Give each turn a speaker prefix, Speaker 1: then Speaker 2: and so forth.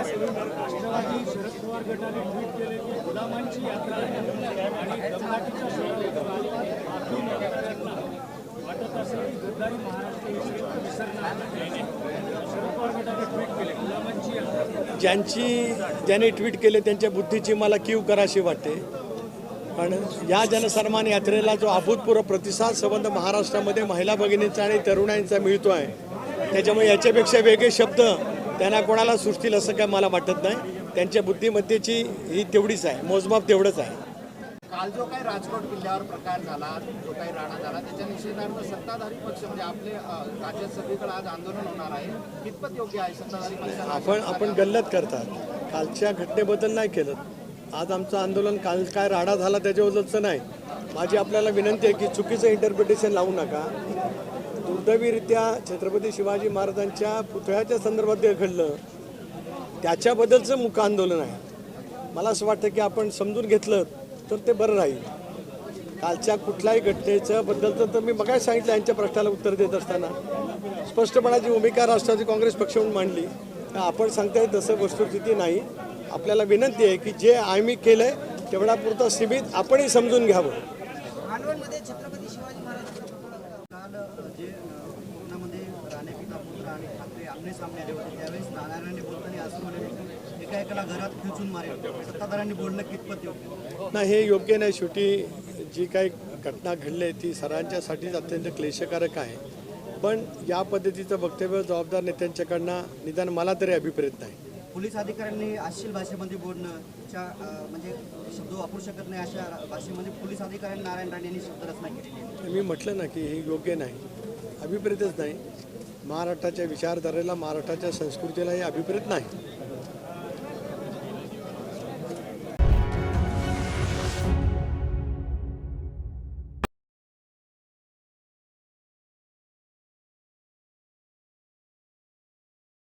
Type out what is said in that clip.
Speaker 1: राष्ट्रवादी शरद पवार गटाने ट्विट केले की गुलामांची यात्रा आणि दमदाटीचा शेतकऱ्यांना वाटत असेल की गद्दारी महाराष्ट्र विसरणार शरद पवार गटाने ट्विट केले गुलामांची यात्रा
Speaker 2: ज्यांची ज्याने ट्विट केले त्यांच्या बुद्धीची मला कीव कराशी वाटते. पण या जनसन्मान यात्रेला जो अभूतपूर्व प्रतिसाद संबंध महाराष्ट्रामध्ये महिला भगिनींचा आणि तरुणांचा मिळतो आहे त्याच्यामुळे याच्यापेक्षा वेगळे शब्द त्यांना कोणाला सुचतील असं काय मला वाटत नाही. त्यांच्या बुद्धिमत्तेची ही तेवढीच आहे. मोजमाप तेवढंच आहे.
Speaker 3: काल जो काही राजकोट किल्ल्यावर प्रकार झाला जो काही राडा झाला त्याच्या निषेधार्थ सत्ताधारी पक्ष म्हणजे आपले राज्यात सगळीकडे आज आंदोलन होणार आहे. कितपत योग्य आहे सत्ताधारी पक्षाला
Speaker 2: आपण आपण गल्लत करतात. कालच्या घटनेबद्दल नाही केलं. आज आमचं आंदोलन काल काय राडा झाला त्याच्याबद्दलचं नाही. माझी आपल्याला विनंती आहे की चुकीचं इंटरप्रिटेशन लावू नका. दुर्दैवीरित्या छत्रपती शिवाजी महाराजांच्या पुतळ्याच्या संदर्भात जे घडलं त्याच्याबद्दलचं मुख आंदोलन आहे. मला असं वाटतं की आपण समजून घेतलं तर ते बरं राहील. कालच्या कुठल्याही घटनेचं बद्दलचं तर मी मगाच सांगितलं यांच्या प्रश्नाला उत्तर देत असताना. स्पष्टपणाची भूमिका राष्ट्रवादी काँग्रेस पक्ष म्हणून मांडली तर आपण सांगताय तसं वस्तुस्थिती नाही. आपल्याला विनंती आहे की जे आम्ही केलंय आहे पुरतं सीमित आपणही समजून घ्यावं
Speaker 4: मालवणमध्ये छत्रपती शिवाजी महाराजांचा काल जे अ, कोकणामध्ये राणे पिता पुत्र आणि ठाकरे आमने सामने आले होते त्यावेळेस नारायणांनी बोलताना असं म्हणाले एका एकाला घरात खेचून मारेल. सत्ताधाऱ्यांनी बोलणं कितपत योग्य?
Speaker 2: नाही हे योग्य नाही. शेवटी जी काही घटना घडली आहे ती सर्वांच्यासाठीच अत्यंत क्लेशकारक आहे. पण या पद्धतीचं वक्तव्य जबाबदार नेत्यांच्याकडनं निदान मला तरी अभिप्रेत नाही.
Speaker 4: पोलीस अधिकाऱ्यांनी अश्लील भाषेमध्ये बोलणं च्या अ, म्हणजे शब्द वापरू शकत नाही अशा भाषेमध्ये पोलीस अधिकाऱ्यांनी नारायण राणे यांनी शब्दरचना केलेली
Speaker 2: मी म्हटलं ना की हे योग्य नाही. अभिप्रेतच नाही. महाराष्ट्राच्या विचारधारेला महाराष्ट्राच्या संस्कृतीला हे अभिप्रेत नाही.